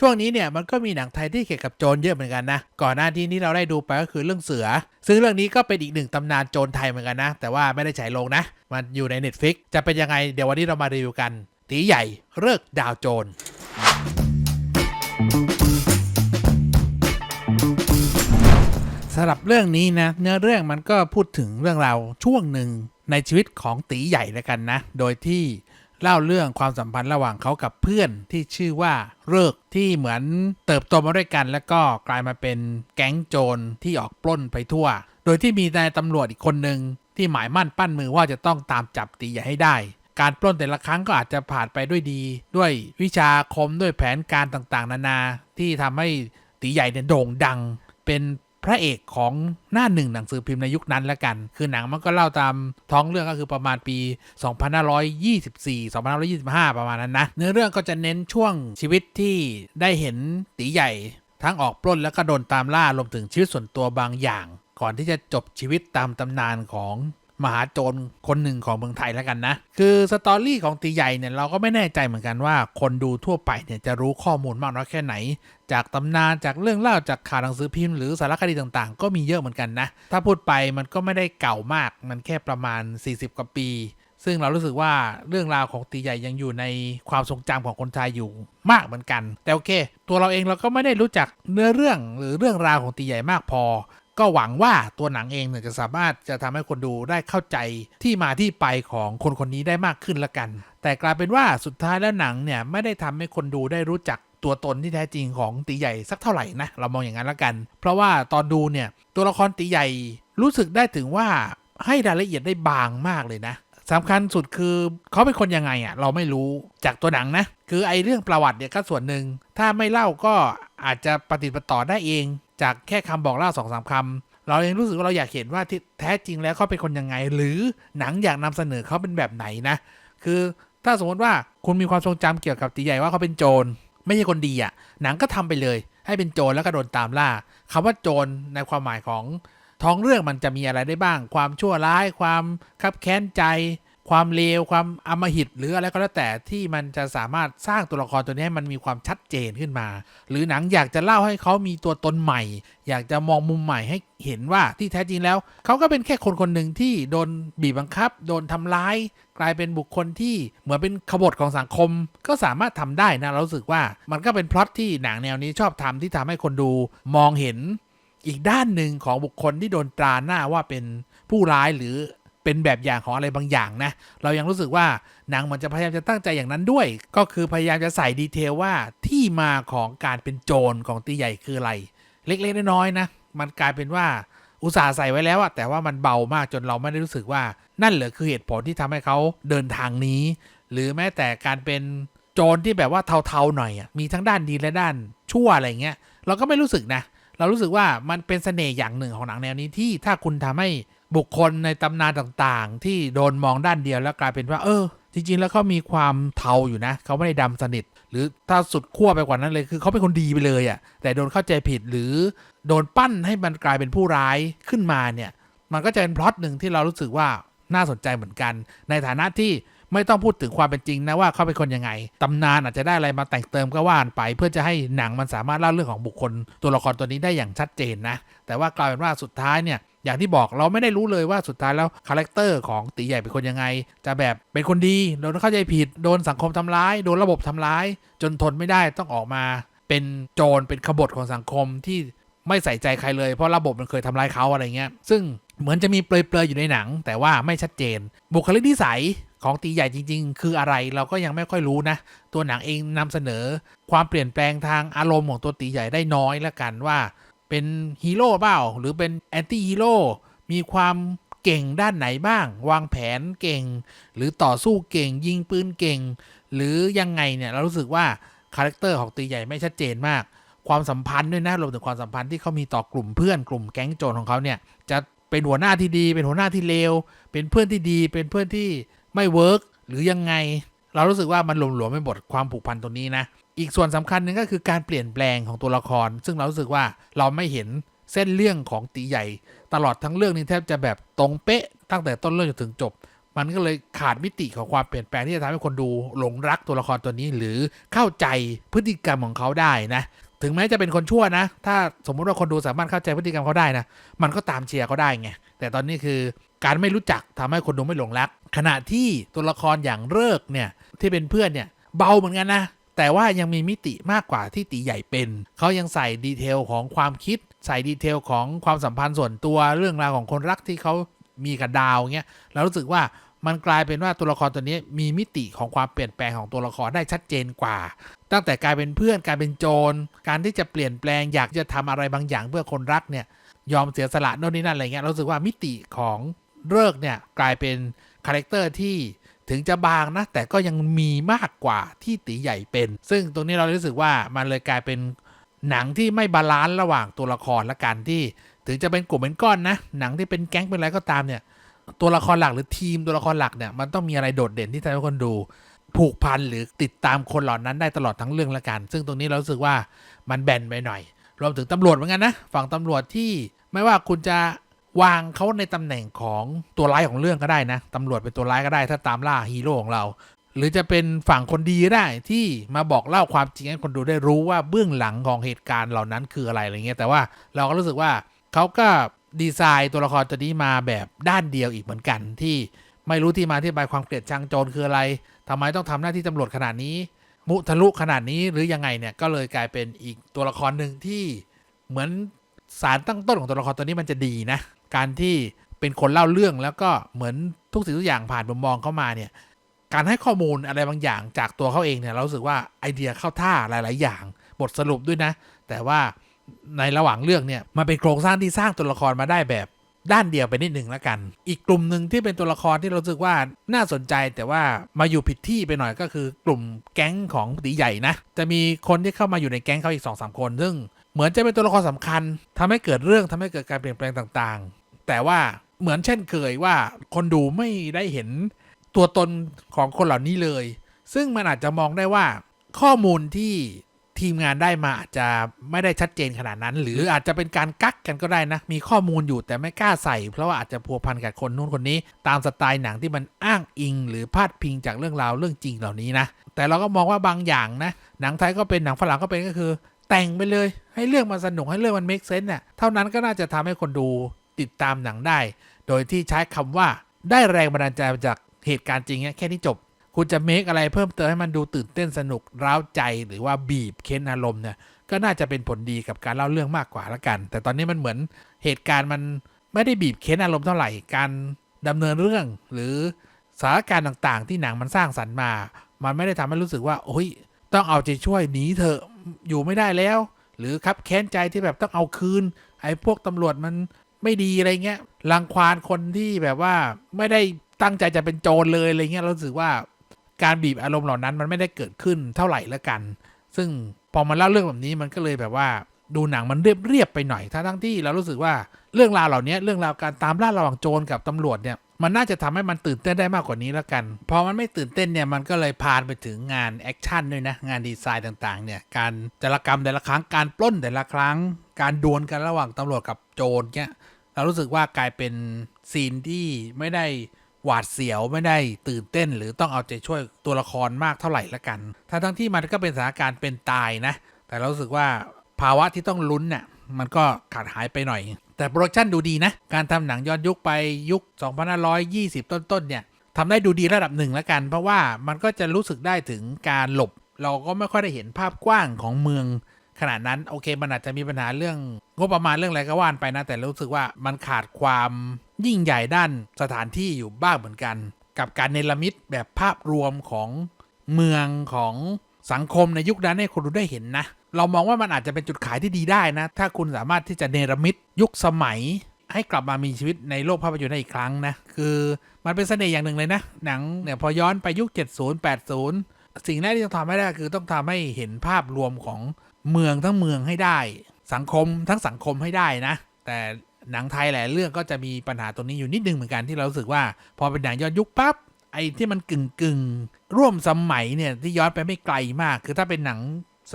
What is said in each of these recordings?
ช่วงนี้เนี่ยมันก็มีหนังไทยที่เกี่ยวกับโจรเยอะเหมือนกันนะ ก่อนหน้าที่นี้เราได้ดูไปก็คือเรื่องเสือ ซึ่งเรื่องนี้ก็เป็นอีกหนึ่งตำนานโจรไทยเหมือนกันนะ แต่ว่าไม่ได้ฉายลงนะ มันอยู่ใน Netflix จะเป็นยังไงเดี๋ยววันนี้เรามารีวิวกันตีใหญ่เลิกดาวโจรสำหรับเรื่องนี้นะเนื้อเรื่องมันก็พูดถึงเรื่องราวช่วงหนึ่งในชีวิตของตีใหญ่แล้วกันนะ โดยที่ เล่าเรื่องความสัมพันธ์ระหว่างเขากับเพื่อนที่ชื่อว่าเลิกที่เหมือนเติบโตมาด้วยกัน แล้วก็กลายมาเป็นแก๊งโจรที่ออกปล้นไปทั่ว โดยที่มีนายตำรวจอีกคนหนึ่งที่หมายมั่นปั้นมือว่าจะต้องตามจับตีใหญ่ให้ได้ การปล้นแต่ละครั้งก็อาจจะผ่านไปด้วยดี ด้วยวิชาคมด้วยแผนการต่างๆ นานาที่ทำให้ตีใหญ่เนี่ยโด่งดัง เป็น ระเอกของหน้าหนึ่งหนังสือพิมพ์ในยุคนั้นละกัน คือหนังมันก็เล่าตามท้องเรื่องก็คือประมาณปี 2524 2525 ประมาณนั้นนะ เนื้อเรื่องก็จะเน้นช่วงชีวิตที่ได้เห็นตีใหญ่ ทั้งออกปล้นแล้วก็โดนตามล่ารวมถึงชีวิตส่วนตัวบางอย่าง ก่อนที่จะจบชีวิตตามตำนานของ มหาโจรคนหนึ่งของเมืองไทยแล้วกันนะ คือสตอรี่ของตีใหญ่เนี่ยเราก็ไม่แน่ใจเหมือนกันว่า คนดูทั่วไปเนี่ยจะรู้ข้อมูลมากน้อยแค่ไหน จากตำนานจากเรื่องเล่าจากข่าวหนังสือพิมพ์หรือสารคดีต่างๆ ก็มีเยอะเหมือนกันนะ ถ้าพูดไปมันก็ไม่ได้เก่ามากมันแค่ประมาณ 40 กว่าปี ซึ่งเรารู้สึกว่าเรื่องราวของตีใหญ่ยังอยู่ในความทรงจำของคนไทยอยู่มากเหมือนกัน แต่โอเค ตัวเราเองเราก็ไม่ได้รู้จักเนื้อเรื่องหรือเรื่องราวของตีใหญ่มากพอ ก็หวังว่าตัวหนังเองเนี่ยจะสามารถจะทำให้คนดูได้เข้าใจที่มาที่ไปของคนคนนี้ได้มากขึ้นละกัน แต่กลายเป็นว่าสุดท้ายแล้วหนังเนี่ยไม่ได้ทำให้คนดูได้รู้จักตัวตนที่แท้จริงของตีใหญ่สักเท่าไหร่นะเรามองอย่างนั้นละกัน เพราะว่าตอนดูเนี่ยตัวละครตีใหญ่รู้สึกได้ถึงว่าให้รายละเอียดได้บางมากเลยนะสำคัญสุดคือเขาเป็นคนยังไงอะเราไม่รู้จากตัวหนังนะ คือไอเรื่องประวัติเนี่ยก็ส่วนหนึ่งถ้าไม่เล่าก็อาจจะปฏิบัติต่อได้เอง จากแค่คำบอกเล่าสองสามคำเราเองรู้สึกว่าเราอยากเห็นว่าแท้จริงแล้วเขาเป็นคนยังไง หรือหนังอยากนำเสนอเขาเป็นแบบไหนนะ คือถ้าสมมติว่าคุณมีความทรงจำเกี่ยวกับตีใหญ่ว่าเขาเป็นโจรไม่ใช่คนดีอะหนังก็ทำไปเลย ให้เป็นโจรแล้วก็โดนตามล่าคำว่าโจรในความหมายของท้องเรื่องมันจะมีอะไรได้บ้าง ความชั่วร้าย ความคับแค้นใจ ความเลวความอำมหิตหรืออะไรก็แล้วแต่ที่มันจะสามารถสร้างตัวละครตัวนี้ให้มันมีความชัดเจนขึ้นมา หรือหนังอยากจะเล่าให้เขามีตัวตนใหม่ อยากจะมองมุมใหม่ให้เห็นว่าที่แท้จริงแล้ว เขาก็เป็นแค่คนคนหนึ่งที่โดนบีบบังคับ โดนทำร้าย กลายเป็นบุคคลที่เหมือนเป็นขบฏของสังคม ก็สามารถทำได้นะเราสึกว่ามันก็เป็นพล็อตที่หนังแนวนี้ชอบทำที่ทำให้คนดูมองเห็นอีกด้านหนึ่งของบุคคลที่โดนตราหน้าว่าเป็นผู้ร้ายหรือ เป็นแบบอย่างของอะไรบางอย่างนะ เรายังรู้สึกว่าหนังมันจะพยายามจะตั้งใจอย่างนั้นด้วย ก็คือพยายามจะใส่ดีเทลว่าที่มาของการเป็นโจรของตีใหญ่คืออะไร เล็กๆน้อยๆนะ มันกลายเป็นว่าอุตส่าห์ใส่ไว้แล้วอะแต่ว่ามันเบามากจนเราไม่ได้รู้สึกว่านั่นเหรอคือเหตุผลที่ทำให้เขาเดินทางนี้ หรือแม้แต่การเป็นโจรที่แบบว่าเทาๆหน่อยอะมีทั้งด้านดีและด้านชั่วอะไรเงี้ย เราก็ไม่รู้สึกนะ เรารู้สึกว่ามันเป็นเสน่ห์อย่างหนึ่งของหนังแนวนี้ที่ถ้าคุณทำให้ บุคคลในตำนานต่างๆ ที่โดนมองด้านเดียวแล้วกลายเป็นว่าเออ จริง ๆ แล้วเขามีความเทาอยู่นะเขาไม่ได้ดำสนิท หรือถ้าสุดขั้วไปกว่านั้นเลยคือเขาเป็นคนดีไปเลยอะ่ะแต่โดนเข้าใจผิดหรือโดนปั้นให้มันกลายเป็นผู้ร้ายขึ้นมาเนี่ยมันก็จะเป็นพล็อตหนึ่งที่เรารู้สึกว่าน่าสนใจเหมือนกัน ในฐานะที่ไม่ต้องพูดถึงความเป็นจริงนะว่าเขาเป็นคนยังไง ตำนานอาจจะได้อะไรมาแต่งเติมก็ว่านไป เพื่อจะให้หนังมันสามารถเล่าเรื่องของบุคคล ตัวละครตัวนี้ได้อย่างชัดเจนนะ แต่ว่ากลายเป็นว่าสุดท้ายเนี่ย อย่างที่บอกเราไม่ได้รู้เลยว่าสุดท้ายแล้วคาแรคเตอร์ของตีใหญ่เป็นคนยังไง จะแบบเป็นคนดีโดนเข้าใจผิด โดนสังคมทำร้าย โดนระบบทำร้าย จนทนไม่ได้ต้องออกมา เป็นโจรเป็นขบฏของสังคมที่ไม่ใส่ใจใครเลยเพราะระบบมันเคยทำร้ายเขาอะไรเงี้ย ซึ่งเหมือนจะมีเปลยๆอยู่ในหนัง แต่ว่าไม่ชัดเจน บุคลิกนิสัยของตีใหญ่จริง ๆ คืออะไรเราก็ยังไม่ค่อยรู้นะ ตัวหนังเองนำเสนอ ความเปลี่ยนแปลงทางอารมณ์ของตัวตีใหญ่ได้น้อยละกันว่า เป็นฮีโร่เปล่า หรือเป็นแอนตี้ฮีโร่มีความเก่งด้านไหนบ้าง วางแผนเก่ง หรือต่อสู้เก่ง ยิงปืนเก่ง หรือยังไงเนี่ยเรารู้สึกว่าคาแรคเตอร์ของตีใหญ่ไม่ชัดเจนมาก ความสัมพันธ์ด้วยนะรวมถึงความสัมพันธ์ที่เขามีต่อกลุ่มเพื่อนกลุ่มแก๊งโจรของเขาเนี่ยจะเป็นหัวหน้าที่ดี เป็นหัวหน้าที่เลวเป็นเพื่อนที่ดี เป็นเพื่อนที่ไม่เวิร์กหรือยังไง เรารู้สึกว่ามันหลวมๆไปหมดความผูกพันตรงนี้นะ อีกส่วนสำคัญหนึงก็คือการเปลี่ยนแปลงของตัวละคร ซึ่งเรารู้สึกว่าเราไม่เห็นเส้นเรื่องของตีใหญ่ ตลอดทั้งเรื่องนี้แทบจะแบบตรงเป๊ะตั้งแต่ต้นเรื่องจนถึงจบ มันก็เลยขาดมิติของความเปลี่ยนแปลงที่จะทำให้คนดูหลงรักตัวละครตัวนี้หรือเข้าใจพฤติกรรมของเขาได้นะถึงแม้จะเป็นคนชั่วนะ ถ้าสมมุติว่าคนดูสามารถเข้าใจพฤติกรรมเขาได้นะ มันก็ตามเชียร์เขาได้ไง แต่ตอนนี้คือการไม่รู้จักทำให้คนดูไม่หลงรัก ขณะที่ตัวละครอย่างเลิกเนี่ยที่เป็นเพื่อนเนี่ยเบาเหมือนกันนะ แต่ว่ายังมีมิติมากกว่าที่ตีใหญ่เป็น เขายังใส่ดีเทลของความคิด ใส่ดีเทลของความสัมพันธ์ส่วนตัวเรื่องราวของคนรักที่เขามีกับดาวเงี้ยเรารู้สึกว่ามันกลายเป็นว่าตัวละครตัวนี้มีมิติของความเปลี่ยนแปลงของตัวละครได้ชัดเจนกว่า ตั้งแต่กลายเป็นเพื่อนกลายเป็นโจร การที่จะเปลี่ยนแปลงอยากจะทำอะไรบางอย่างเพื่อคนรักเนี่ยยอมเสียสละโน่นนี่นั่นอะไรเงี้ยเราสึกว่ามิติของเลิกเนี่ยกลายเป็นคาแรคเตอร์ที่ ถึงจะบางนะ แต่ก็ยังมีมากกว่าที่ตีใหญ่เป็น ซึ่งตรงนี้เรารู้สึกว่ามันเลยกลายเป็นหนังที่ไม่บาลานซ์ระหว่างตัวละครและกันที่ ถึงจะเป็นกลุ่มเป็นก้อนนะ หนังที่เป็นแก๊งเป็นอะไรก็ตามเนี่ย ตัวละครหลักหรือทีมตัวละครหลักเนี่ยมันต้องมีอะไรโดดเด่นที่ทำให้คนดู ผูกพันหรือติดตามคนเหล่านั้นได้ตลอดทั้งเรื่องละกัน ซึ่งตรงนี้เราสึกว่ามันแบนไปหน่อย รวมถึงตำรวจเหมือนกันนะ ฝั่งตำรวจที่ไม่ว่าคุณจะ วางเขาในตำแหน่งของตัวร้ายของเรื่องก็ได้นะตำรวจเป็นตัวร้ายก็ได้ถ้าตามล่าฮีโร่ของเรา หรือจะเป็นฝั่งคนดีได้ที่มาบอกเล่าความจริงให้คนดูได้รู้ว่าเบื้องหลังของเหตุการณ์เหล่านั้นคืออะไรอะไรเงี้ยแต่ว่าเราก็รู้สึกว่าเขาก็ดีไซน์ตัวละครตัวนี้มาแบบด้านเดียวอีกเหมือนกันที่ไม่รู้ที่มาที่ไปความเกลียดชังโจรคืออะไรทำไมต้องทำหน้าที่ตำรวจขนาดนี้ มุทะลุขนาดนี้หรือยังไงเนี่ยก็เลยกลายเป็นอีกตัวละครหนึ่งที่เหมือนสารตั้งต้นของตัวละครตัวนี้มันจะดีนะ การที่เป็นคนเล่าเรื่องแล้วก็เหมือนทุกสิ่งทุกอย่างผ่านมุมมองเข้ามาเนี่ย การให้ข้อมูลอะไรบางอย่างจากตัวเขาเองเนี่ยเราสึกว่าไอเดียเข้าท่าหลาย ๆ อย่าง บทสรุปด้วยนะ แต่ว่าในระหว่างเรื่องเนี่ยมันเป็นโครงสร้างที่สร้างตัวละครมาได้แบบด้านเดียวไปนิดหนึ่งแล้วกัน อีกกลุ่มหนึ่งที่เป็นตัวละครที่เราสึกว่าน่าสนใจแต่ว่ามาอยู่ผิดที่ไปหน่อยก็คือกลุ่มแก๊งของตีใหญ่นะ จะมีคนที่เข้ามาอยู่ในแก๊งเขาอีก2อสคน ซึ่งเหมือนจะเป็นตัวละครสำคัญทำให้เกิดเรื่องทำให้เกิดการเปลี่ยนแปลงต่าง แต่ว่าเหมือนเช่นเคยว่าคนดูไม่ได้เห็นตัวตนของคนเหล่านี้เลย ซึ่งมันอาจจะมองได้ว่าข้อมูลที่ทีมงานได้มาอาจจะไม่ได้ชัดเจนขนาดนั้น หรืออาจจะเป็นการกักกันก็ได้นะ มีข้อมูลอยู่แต่ไม่กล้าใส่ เพราะว่าอาจจะพัวพันกับคนนู้นคนนี้ ตามสไตล์หนังที่มันอ้างอิง หรือพาดพิงจากเรื่องราวเรื่องจริงเหล่านี้นะ แต่เราก็มองว่าบางอย่างนะ หนังไทยก็เป็นหนังฝรั่งก็เป็นก็คือ แต่งไปเลย ให้เรื่องมันสนุกให้เรื่องมันเมคเซนส์เนี่ยเท่านั้นก็น่าจะทำให้คนดู ติดตามหนังได้ โดยที่ใช้คำว่าได้แรงบันดาลใจมาจากเหตุการณ์จริงแค่นี้จบ คุณจะเมคอะไรเพิ่มเติมให้มันดูตื่นเต้นสนุกร้าวใจหรือว่าบีบเค้นอารมณ์เนี่ยก็น่าจะเป็นผลดีกับการเล่าเรื่องมากกว่าละกัน แต่ตอนนี้มันเหมือนเหตุการณ์มันไม่ได้บีบเค้นอารมณ์เท่าไหร่ การดำเนินเรื่อง หรือสถานการณ์ต่างๆ ที่หนังมันสร้างสรรค์มา มันไม่ได้ทำให้รู้สึกว่าโอ้ยต้องเอาใจช่วยหนีเถอะอยู่ไม่ได้แล้ว หรือครับแค้นใจที่แบบต้องเอาคืนไอ้พวกตำรวจมัน ไม่ดีอะไรเงี้ยรังควานคนที่แบบว่าไม่ได้ตั้งใจจะเป็นโจรเลยอะไรเงี้ยเราสึกว่าการบีบอารมณ์เหล่านั้นมันไม่ได้เกิดขึ้นเท่าไหร่ละกัน ซึ่งพอมาเล่าเรื่องแบบนี้มันก็เลยแบบว่าดูหนังมันเรียบเรียบๆไปหน่อยทั้งทั้งที่เรารู้สึกว่าเรื่องราวเหล่านี้เรื่องราวการตามล่าระหว่างโจรกับตำรวจเนี่ยมันน่าจะทำให้มันตื่นเต้นได้มากกว่านี้ละกัน พอมันไม่ตื่นเต้นเนี่ยมันก็เลยพานไปถึงงานแอคชั่นด้วยนะ งานดีไซน์ต่างๆเนี่ยการแต่ลกรรมแต่ละครั้งการปล้นแต่ละครั้ง การดวลกันระหว่างตำรวจกับโจรเนี่ย เรารู้สึกว่ากลายเป็นซีนที่ไม่ได้หวาดเสียวไม่ได้ตื่นเต้น หรือต้องเอาใจช่วยตัวละครมากเท่าไหร่ละกันทั้งทั้งที่มันก็เป็นสถานการณ์เป็นตายนะ แต่เรารู้สึกว่าภาวะที่ต้องลุ้นเนี่ยมันก็ขาดหายไปหน่อย แต่โปรดักชันดูดีนะ การทำหนังย้อนยุคไปยุค 2520 ต้นๆเนี่ยทำได้ดูดีระดับหนึ่งละกัน เพราะว่ามันก็จะรู้สึกได้ถึงการหลบ เราก็ไม่ค่อยได้เห็นภาพกว้างของเมือง ขนาดนั้นโอเคมันอาจจะมีปัญหาเรื่องงบประมาณเรื่องอะไรก็ว่านไปนะ แต่รู้สึกว่ามันขาดความยิ่งใหญ่ด้านสถานที่อยู่บ้างเหมือนกัน กับการเนรมิตแบบภาพรวมของเมืองของสังคมในยุคนั้นให้คนดูได้เห็นนะ เรามองว่ามันอาจจะเป็นจุดขายที่ดีได้นะ ถ้าคุณสามารถที่จะเนรมิตยุคสมัย ให้กลับมามีชีวิตในโลกภาพยนตร์ได้อีกครั้งนะ คือมันเป็นเสน่ห์อย่างหนึ่งเลยนะ หนังเนี่ยพอย้อนไปยุค 70 80 สิ่งแรกที่ต้องทำให้ได้คือต้องทำให้เห็นภาพรวมของ เมืองทั้งเมืองให้ได้ สังคมทั้งสังคมให้ได้นะ แต่หนังไทยหลายเรื่องก็จะมีปัญหาตรงนี้อยู่นิดนึงเหมือนกันที่เรารู้สึกว่า พอเป็นหนังย้อนยุคปั๊บไอ้ที่มันกึ่งกึ่งร่วมสมัยเนี่ยที่ย้อนไปไม่ไกลมาก คือถ้าเป็นหนัง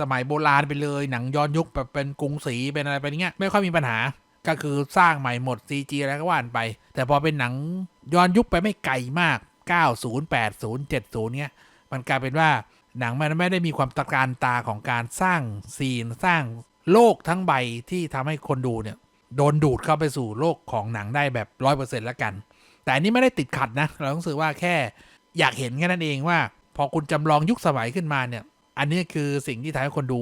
สมัยโบราณไปเลย หนังย้อนยุคแบบเป็นกรุงศรีเป็นอะไรไปเงี้ยไม่ค่อยมีปัญหาก็คือสร้างใหม่หมด CG อะไรก็ว่านไป แต่พอเป็นหนังย้อนยุคไปไม่ไกลมาก 90 80 70เนี่ยมันกลายเป็นว่า หนังมันไม่ได้มีความตะการตาของการสร้างซีนสร้างโลกทั้งใบที่ทำให้คนดูเนี่ยโดนดูดเข้าไปสู่โลกของหนังได้แบบร้อยเปอร์เซ็นต์แล้วกัน แต่อันนี้ไม่ได้ติดขัดนะ เราต้องรู้สึกว่าแค่อยากเห็นแค่นั้นเองว่า พอคุณจำลองยุคสมัยขึ้นมาเนี่ย อันนี้คือสิ่งที่ทำให้คนดู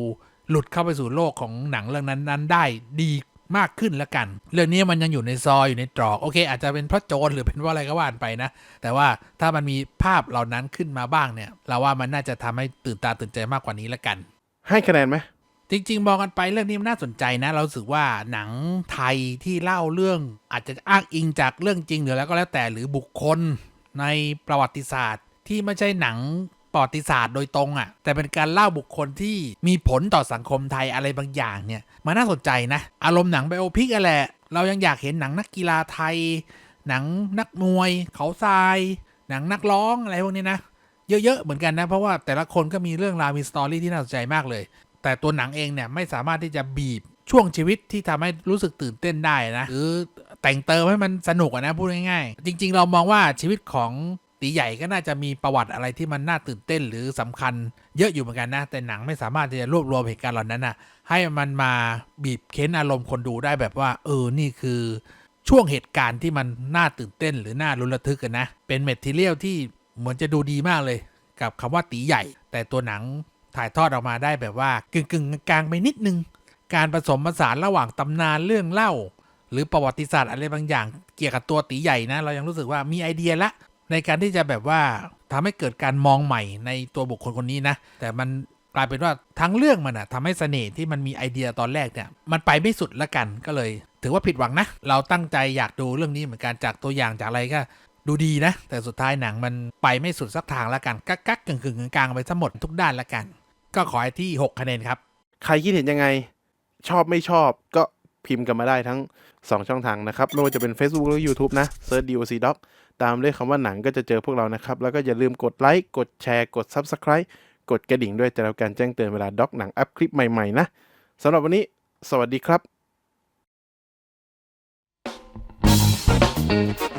หลุดเข้าไปสู่โลกของหนังเรื่องนั้นนั้นได้ดี มากขึ้นแล้วกัน เรื่องนี้มันยังอยู่ในซอยอยู่ในตรอกโอเค อาจจะเป็นเพราะโจรหรือเป็นเพราะอะไรก็ว่านไปนะ แต่ว่าถ้ามันมีภาพเหล่านั้นขึ้นมาบ้างเนี่ย เราว่ามันน่าจะทำให้ตื่นตาตื่นใจมากกว่านี้แล้วกัน ให้คะแนนไหมจริงๆมองกันไปเรื่องนี้มันน่าสนใจนะ เรารู้สึกว่าหนังไทยที่เล่าเรื่องอาจจะอ้างอิงจากเรื่องจริงหรือแล้วก็แล้วแต่หรือบุคคลในประวัติศาสตร์ ที่ไม่ใช่หนัง ประวัติศาสตร์โดยตรงอะ่ะ แต่เป็นการเล่าบุคคลที่มีผลต่อสังคมไทยอะไรบางอย่างเนี่ยมันน่าสนใจนะ อารมณ์หนังไบโอพิกอะแหละเรายังอยากเห็นหนังนักกีฬาไทย หนังนักมวย เขาทราย หนังนักร้องอะไรพวกนี้นะ เยอะๆเหมือนกันนะ เพราะว่าแต่ละคนก็มีเรื่องราวมีสตอรี่ที่น่าสนใจมากเลย แต่ตัวหนังเองเนี่ยไม่สามารถที่จะบีบช่วงชีวิตที่ทำให้รู้สึกตื่นเต้นได้นะหรือแต่งเติมให้มันสนุกนะพูดง่ายๆ จริง ๆ เรามองว่าชีวิตของ ตีใหญ่ก็น่าจะมีประวัติอะไรที่มันน่าตื่นเต้นหรือสำคัญเยอะอยู่เหมือนกันนะ แต่หนังไม่สามารถที่จะรวบรวมเหตุการณ์เหล่านั้นนะให้มันมาบีบเค้นอารมณ์คนดูได้แบบว่า เออนี่คือช่วงเหตุการณ์ที่มันน่าตื่นเต้นหรือน่ารุนระทึกกันนะ เป็นเมทเทียลที่เหมือนจะดูดีมากเลย กับคำว่าตีใหญ่ แต่ตัวหนังถ่ายทอดออกมาได้แบบว่ากึ่งกึ่งกลางไปนิดนึง การผสมผสานระหว่างตำนานเรื่องเล่า หรือประวัติศาสตร์อะไรบางอย่างเกี่ยวกับตัวตีใหญ่นะ เรายังรู้สึกว่ามีไอเดียละ ในการที่จะแบบว่าทำให้เกิดการมองใหม่ในตัวบุคคลคนนี้นะ แต่มันกลายเป็นว่าทั้งเรื่องมันอะทำให้เสน่ห์ที่มันมีไอเดียตอนแรกเนี่ย มันไปไม่สุดละกันก็เลย ถือว่าผิดหวังนะ เราตั้งใจอยากดูเรื่องนี้เหมือนกันจากตัวอย่างจากอะไรก็ดูดีนะ แต่สุดท้ายหนังมันไปไม่สุดสักทางละกันกักกักกึ่งกึ่งกลางไปทั้งหมดทุกด้านละกัน ก็ขอให้ที่ 6 คะแนนครับ ใครคิดเห็นยังไง ชอบไม่ชอบก็ พิมพ์กันมาได้ทั้ง 2 ช่องทางนะครับ ไม่ว่าจะเป็น Facebook หรือ YouTube นะเซิร์ช DOC Doc ตามด้วยคำว่าหนังก็จะเจอพวกเรานะครับ แล้วก็อย่าลืมกดไลค์กดแชร์กด Subscribe กดกระดิ่งด้วยจะได้รับการแจ้งเตือนเวลาด็อกหนังอัพคลิปใหม่ๆนะสำหรับวันนี้ สวัสดีครับ